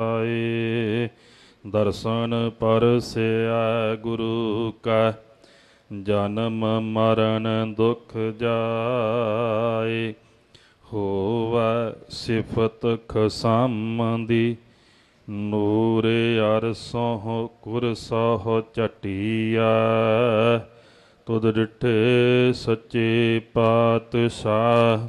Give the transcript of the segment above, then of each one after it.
ਆਏ ਦਰਸ਼ਨ ਪਰਸਿਆ ਗੁਰੂ ਕਾ, ਜਨਮ ਮਰਨ ਦੁਖ ਜਾਏ। ਹੋਵੈ ਸਿਫਤ ਖਸਮ ਦੀ ਨੂਰ ਅਰਸੋਂ ਕੁਰਸੋਂ ਚਟਿਆ ਤੁਧ ਡਿਠੇ ਸੱਚੇ ਪਾਤਸ਼ਾਹ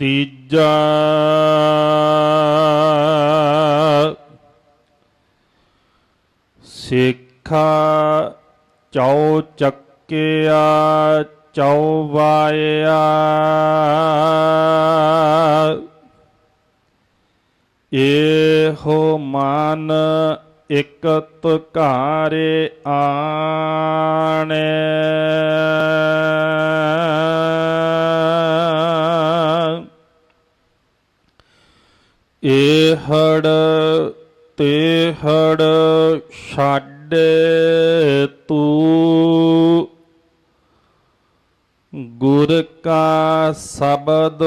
ਤੀਜਾ ਸਿੱਖਾ ਚੌ ਚੱਕਿਆ ਚੌਵਾਇਆ ਇਹੋ ਮਨ ਇਕਤ ਘਾਰੇ ਆਣੇ। ਇਹੜ ਤੇਹੜ ਛੱਡ ਤੂੰ। ਗੁਰ ਕਾ ਸ਼ਬਦ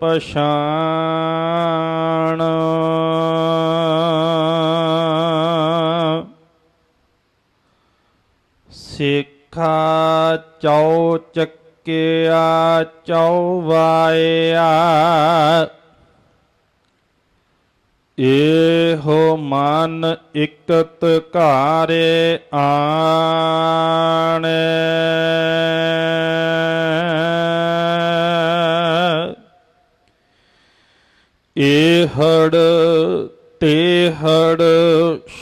ਪਛਾਣ। ਸਿੱਖਾ ਚੌ ਚੱਕਿਆ ਚੌਵਾਇਆ ਇਹੋ ਮਨ ਇਕਤ ਘਾਰੇ ਆਣੇ। ਇਹੜ ਤੇਹੜ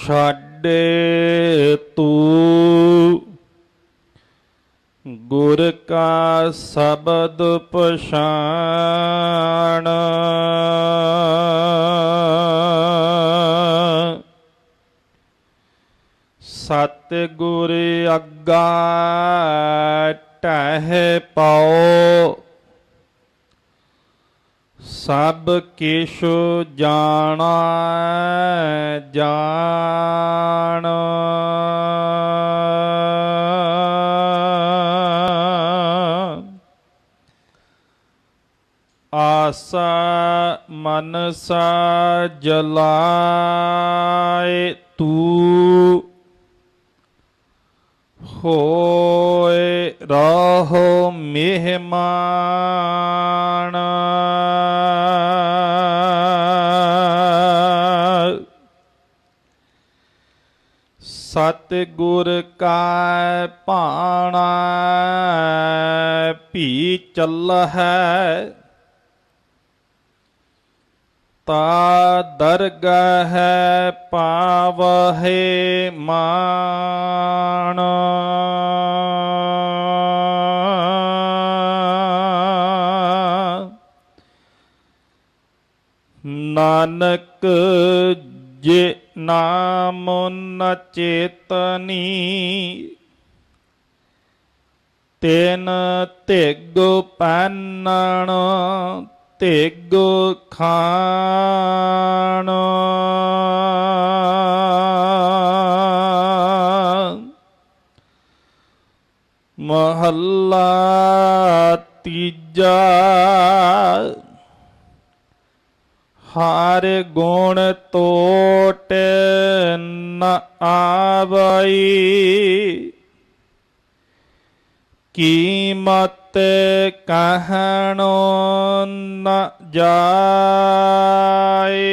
ਛਾਡੇ ਤੂੰ। ਗੁਰ ਕਾ ਸ਼ਬਦ ਪਛਾਣ। ਸਤ ਗੁਰ ਅੱਗਾ ਟਹਿ ਪਾਓ ਸਭ ਕਿਛ ਜਾਣਾ ਜਾਣ ਆਸਾ ਮਨਸਾ ਜਲਾਏ ਤੂੰ ਹੋਏ ਰਹੋ ਮਹਿਮਾਨ। ਸਤ ਗੁਰ ਕਾ ਭਾਣਾ ਭੀ ਚੱਲ ਹੈ ਤਾ ਦਰਗਹ ਪਾਵਹਿ ਮਾਨ। ਨਾਨਕ ਜੇ ਨਾਮ ਨ ਚੇਤਨੀ ਤੈਨ ਧਿਗ ਪੈਨਣ ਧਿਗ ਖਾਣ। ਮਹੱਲਾ ਤੀਜਾ। ਹਰ ਗੁਣ ਤੋਟ ਨ ਆਵਈ। ਕੀਮਤ ਕਹਿਣੋ ਨ ਜਾਏ।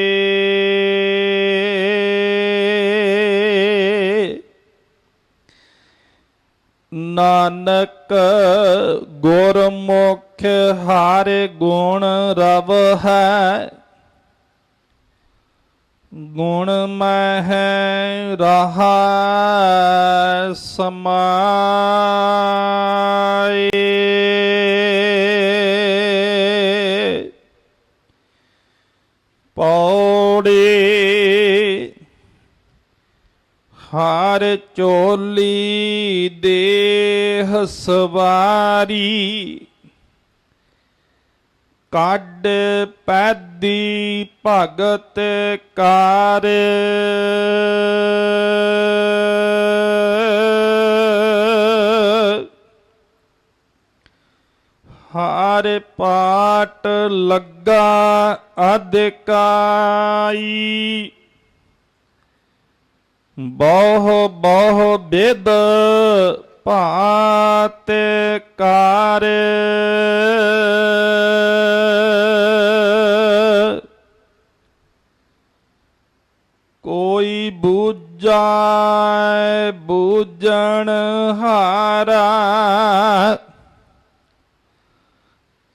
ਨਾਨਕ ਗੁਰਮੁਖ ਹਰ ਗੁਣ ਰਵ ਹੈ। ਗੁਣ ਮਹਿ ਰਹਾ ਸਮਾਏ ਪੌੜੀ ਹਰ ਚੋਲੀ ਦੇਹ ਸਵਾਰੀ। ਕੱਢ ਪੈਦੀ ਭਗਤ ਕਾਰ। ਹਰ ਪਾਟ ਲੱਗਾ ਅਧਿਕਾਈ। ਬਹੁ ਬਹੁ ਬਿਦ ਭਾਤ ਕਾਰ। ਬੂਝਾਏ ਬੂਝਣ ਹਾਰਾ।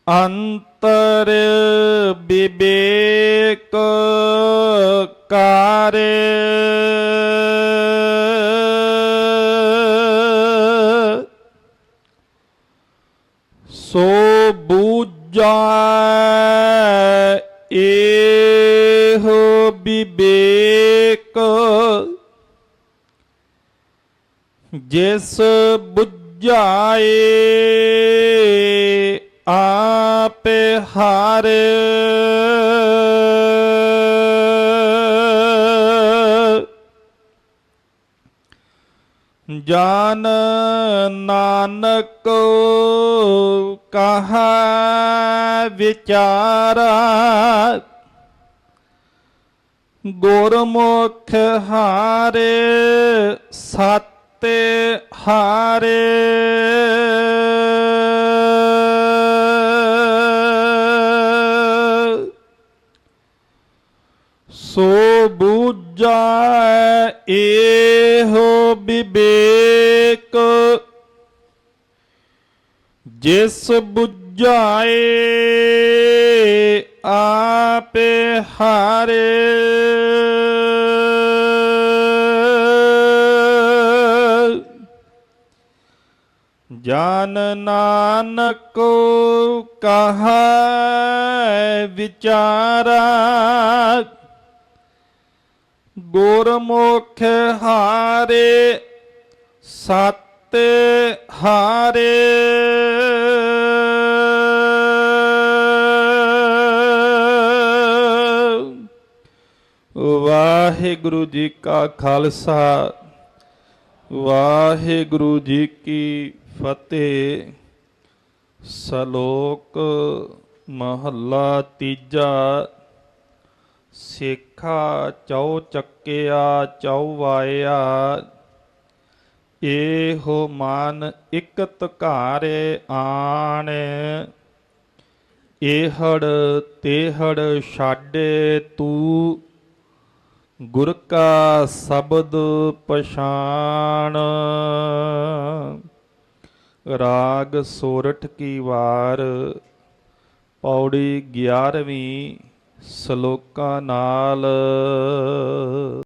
ਅੰਤਰ ਵਿਵੇਕ ਕਾਰੇ। ਸੋ ਬੂਝਾ ਇਹੋ ਵਿਵੇਕ ਜਿਸ ਬੁਝਾਏ ਆਪ ਹਾਰੇ। ਜਾਨ ਨਾਨਕ ਕਹਾ ਵਿਚਾਰਾ। ਗੁਰਮੁਖ ਹਾਰੇ ਸਤੇ ਹਾਰੇ। ਸੋ ਬੂਝਾ ਇਹੋ ਵਿਵੇਕ ਜਿਸ ਬੁਝਾਏ ਆਪੇ ਹਾਰੇ। ਜਨ ਨਾਨਕ ਕਹਾ ਵਿਚਾਰਾ, ਗੁਰਮੁਖ ਹਾਰੇ ਸਤ ਹਾਰੇ। ਵਾਹਿਗੁਰੂ ਜੀ ਕਾ ਖਾਲਸਾ, ਵਾਹਿਗੁਰੂ ਜੀ ਕੀ ਫਤਿਹ ਸ਼ਲੋਕ ਮਹੱਲਾ ਤੀਜਾ ਸੇਖਾ ਚਉ ਚੱਕਿਆ ਚਉ ਵਾਇਆ ਇਹੋ ਮਨ ਇਕ ਘਾਰੇ ਆਣ ਇਹੜ ਤੇਹੜ ਛਾਡੇ ਤੂੰ ਗੁਰ ਕਾ ਸ਼ਬਦ ਪਛਾਣ ਰਾਗ ਸੋਰਠ ਕੀ ਵਾਰ ਪੌੜੀ 11ਵੀਂ ਸ਼ਲੋਕਾਂ ਨਾਲ।